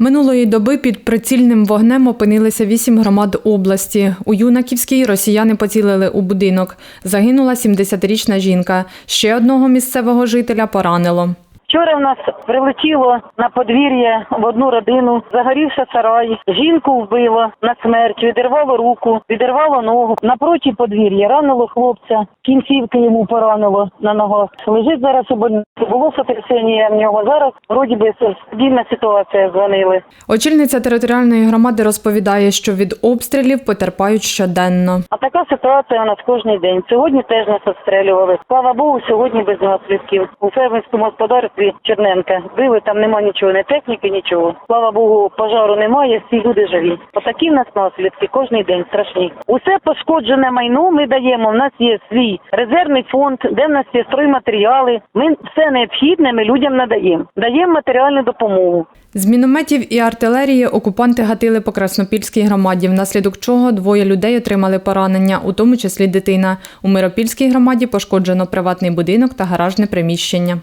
Минулої доби під прицільним вогнем опинилися вісім громад області. У Юнаківській росіяни поцілили у будинок. Загинула 70-річна жінка. Ще одного місцевого жителя поранило. Вчора в нас прилетіло на подвір'я в одну родину, загорівся сарай, жінку вбило на смерть, відірвало руку, відірвало ногу. Напроти подвір'я ранило хлопця, кінцівки йому поранило на ногах. Лежить зараз у больниці. Було сотрясіння в нього. Зараз вроді би стабільна ситуація дзвонили. Очільниця територіальної громади розповідає, що від обстрілів потерпають щоденно. А така ситуація у нас кожен день. Сьогодні теж нас обстрілювали. Слава Богу, сьогодні без наслідків. У фермерському господарстві Черненка били, там нема нічого, не техніки, нічого. Слава Богу, пожару немає, всі люди живі. Отакі в нас наслідки кожен день страшні. Усе пошкоджене майно ми даємо. У нас є свій резервний фонд, де в нас є стройматеріали. Ми все необхідне ми людям надаємо. Даємо матеріальну допомогу. З мінометів і артилерії окупанти гатили по Краснопільській громаді, внаслідок чого двоє людей отримали поранення, у тому числі дитина. У Миропільській громаді пошкоджено приватний будинок та гаражне приміщення.